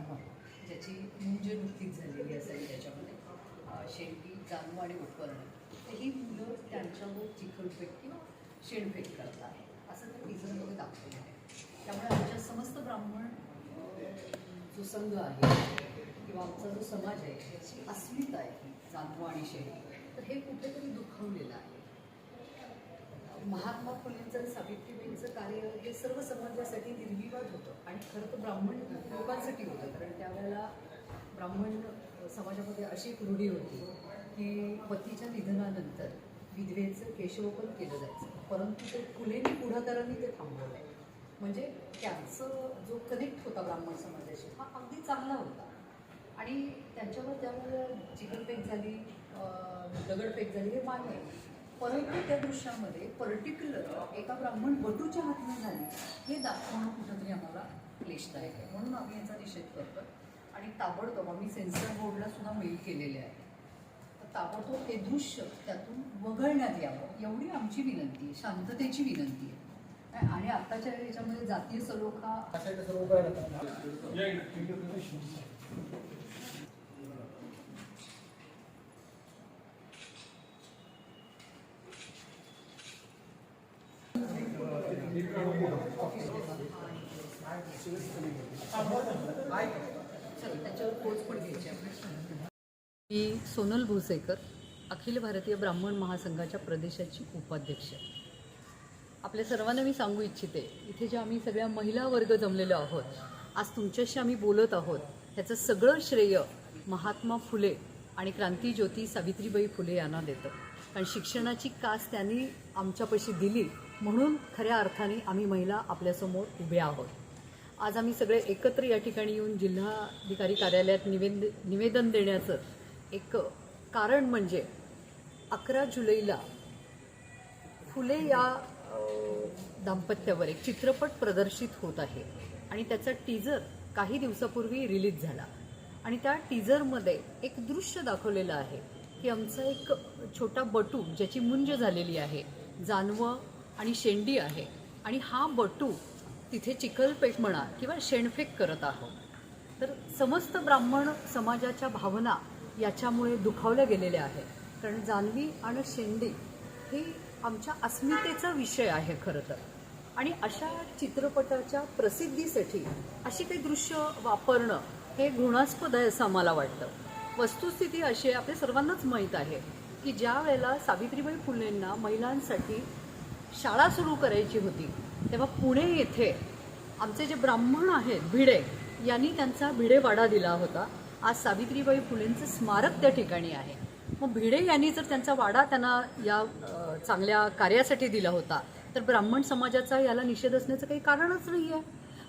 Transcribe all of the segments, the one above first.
आमचा ज्याची मुंज नुकतीच झालेली असेल त्याच्यामध्ये शेंडी जानू आणि उपकरण तर ही मुलं त्यांच्यावर चिखलफेक किंवा शेणफेक करत आहे असं त्या टीझरमध्ये दाखवलेलं आहे. त्यामुळे आमच्या समस्त ब्राह्मण जो संघ आहे किंवा आमचा जो समाज आहे त्याची अस्मिता आहे ही आणि शेंडी तर हे कुठेतरी दुखावलेलं आहे. महात्मा फुलेंचं आणि सावित्रीबाईंचं कार्य हे सर्व समाजासाठी निर्विवाद होतं. आणि खरं तर ब्राह्मण लोकांसाठी होतं कारण त्यावेळेला ब्राह्मण समाजामध्ये अशी एक रूढी होती की पतीच्या निधनानंतर विधवेचं केशवपण केलं जायचं. परंतु ते फुलेंनी पुढाकारांनी ते थांबवलं. आहे म्हणजे त्यांचं जो कनेक्ट होता ब्राह्मण समाजाशी हा अगदी चांगला होता. आणि त्यांच्यावर त्यामुळे चिकनफेक झाली दगडपेक झाली हे मान्य आहे. परंतु त्या दृश्यामध्ये पर्टिक्युलर एका ब्राह्मण बटूच्या हातून झाली. हे दाखवणं कुठंतरी आम्हाला क्लेशदायक आहे. म्हणून आम्ही याचा निषेध करतो आणि ताबडतोब आम्ही सेन्सर बोर्डला सुद्धा मेल केलेले आहे. तर ताबडतोब ते दृश्य त्यातून वगळण्यात यावं. एवढी आमची विनंती आहे. शांततेची विनंती आहे. आणि आत्ताच्या याच्यामध्ये जातीय सलोखा मी सोनल भुसेकर अखिल भारतीय ब्राह्मण महासंघाच्या प्रदेशाची उपाध्यक्ष. आपल्या सर्वांना मी सांगू इच्छिते इथे जे आम्ही सगळ्या महिला वर्ग जमलेलो आहोत आज तुमच्याशी आम्ही बोलत आहोत ह्याचं सगळं श्रेय महात्मा फुले आणि क्रांतीज्योती सावित्रीबाई फुले यांना देतं. कारण शिक्षणाची कास त्यांनी आमच्यापाशी दिली म्हणून खऱ्या अर्थाने आम्ही महिला आपल्यासमोर उभ्या आहोत. आज आम्ही सगळे एकत्र या ठिकाणी येऊन जिल्हाधिकारी कार्यालयात निवेद निवेदन देण्याचं एक कारण म्हणजे अकरा जुलैला फुले या दाम्पत्यावर एक चित्रपट प्रदर्शित होत आहे आणि त्याचा टीजर काही दिवसापूर्वी रिलीज झाला. आणि त्या टीजरमध्ये एक दृश्य दाखवलेलं आहे की आमचा एक छोटा बटू ज्याची मुंज झालेली आहे जानवं आणि शेंडी आहे. आणि हा बटू तिथे चिखलपेट म्हणा किंवा शेणफेक करत आहोत. तर समस्त ब्राह्मण समाजाच्या भावना याच्यामुळे दुखावल्या गेलेल्या आहेत. कारण जानवी आणि शेंडी ही आमच्या अस्मितेचा विषय आहे खरं तर. आणि अशा चित्रपटाच्या प्रसिद्धीसाठी अशी काही दृश्य वापरणं हे घृणास्पद आहे असं आम्हाला वाटतं. वस्तुस्थिती अशी आहे आपल्या सर्वांनाच माहीत आहे की ज्या वेळेला सावित्रीबाई फुलेंना महिलांसाठी शाळा सुरू करायची होती तेव्हा पुणे येथे आमचे जे ब्राह्मण आहेत भिडे यांनी त्यांचा भिडेवाडा दिला होता. आज सावित्रीबाई फुलेंचं स्मारक त्या ठिकाणी आहे. मग भिडे यांनी जर त्यांचा वाडा त्यांना या चांगल्या कार्यासाठी दिला होता तर ब्राह्मण समाजाचा याला निषेध असण्याचं काही कारणच नाही आहे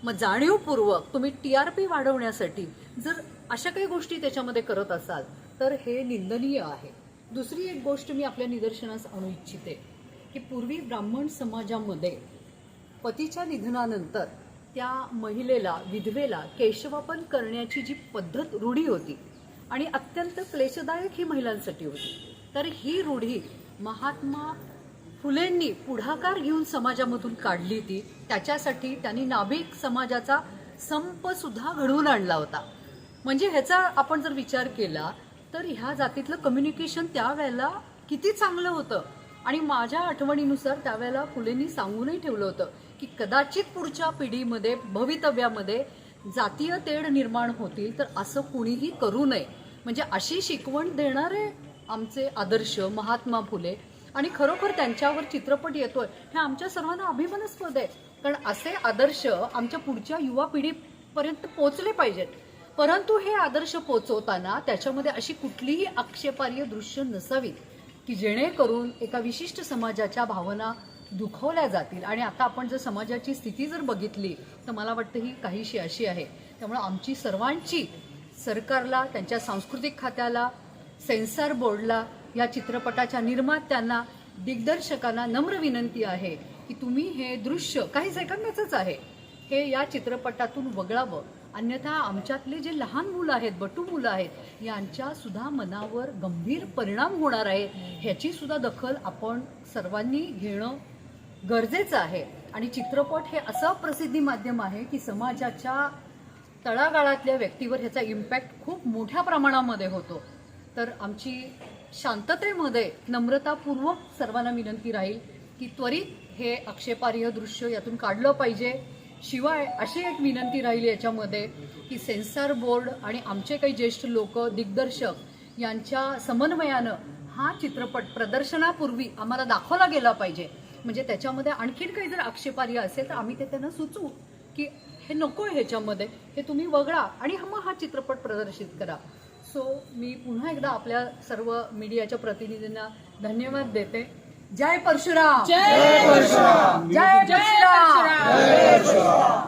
मग जाणीवपूर्वक तुम्ही टी आर पी वाढवण्यासाठी जर अशा काही गोष्टी त्याच्यामध्ये करत असाल तर हे निंदनीय आहे. दुसरी एक गोष्ट मी आपल्या निदर्शनास आणू इच्छिते. की पूर्वी ब्राह्मण समाजामध्ये पतीच्या निधनानंतर त्या महिलेला विधवेला केशवापन करण्याची जी पद्धत रूढी होती आणि अत्यंत क्लेशदायक ही महिलांसाठी होती तर ही रूढी महात्मा फुलेंनी पुढाकार घेऊन समाजामधून काढली ती त्याच्यासाठी त्यांनी नाभिक समाजाचा संप सुद्धा घडवून आणला होता. म्हणजे ह्याचा आपण जर विचार केला तर ह्या जातीतलं कम्युनिकेशन त्यावेळेला किती चांगलं होतं? आणि माझ्या आठवणीनुसार त्यावेळेला फुलेंनी सांगूनही ठेवलं होतं की कदाचित पुढच्या पिढीमध्ये भवितव्यामध्ये जातीय तेढ निर्माण होतील तर असं कुणीही करू नये. म्हणजे अशी शिकवण देणारे आमचे आदर्श महात्मा फुले आणि खरोखर त्यांच्यावर चित्रपट येतोय हे आमच्या सर्वांना अभिमानास्पद आहे. कारण असे आदर्श आमच्या पुढच्या युवा पिढीपर्यंत पोहोचले पाहिजेत. परंतु हे आदर्श पोचवताना त्याच्यामध्ये अशी कुठलीही आक्षेपार्ह दृश्य नसावीत. की जेणेकरून एका विशिष्ट समाजाच्या भावना दुखवल्या जातील. आणि आता आपण जर समाजाची स्थिती जर बघितली तर मला वाटतं ही काहीशी अशी आहे. त्यामुळे आमची सर्वांची सरकारला त्यांच्या सांस्कृतिक खात्याला सेन्सर बोर्डला या चित्रपटाच्या निर्मात्यांना दिग्दर्शकांना नम्र विनंती आहे की तुम्ही हे दृश्य काही सेकंदाचंच आहे हे या चित्रपटातून वगळावं. अन्यथा आमच्यातले जे लहान मुलं आहेत बटू मुलं आहेत यांच्या सुद्धा मनावर गंभीर परिणाम होणार आहे ह्याची सुद्धा दखल आपण सर्वांनी घेणं गरजेचं आहे. आणि चित्रपट हे असं प्रसिद्धी माध्यम आहे की समाजाच्या तळागाळातल्या व्यक्तीवर ह्याचा इम्पॅक्ट खूप मोठ्या प्रमाणामध्ये होतो. तर आमची शांततेमध्ये नम्रतापूर्वक सर्वांना विनंती राहील की त्वरित हे आक्षेपार्ह दृश्य यातून काढलं पाहिजे. शिवाय अशी एक विनंती राहील याच्यामध्ये की सेन्सॉर बोर्ड आणि आमचे काही ज्येष्ठ लोक दिग्दर्शक यांच्या समन्वयानं हा चित्रपट प्रदर्शनापूर्वी आम्हाला दाखवला गेला पाहिजे. म्हणजे त्याच्यामध्ये आणखीन काही जर आक्षेपार्ह असेल तर आम्ही ते त्यांना सुचवू की हे नको आहे ह्याच्यामध्ये हे तुम्ही वगळा आणि मग हा चित्रपट प्रदर्शित करा. सो मी पुन्हा एकदा आपल्या सर्व मीडियाच्या प्रतिनिधींना धन्यवाद देते. जय परशुराम. जय परशुराम. जय परशुराम.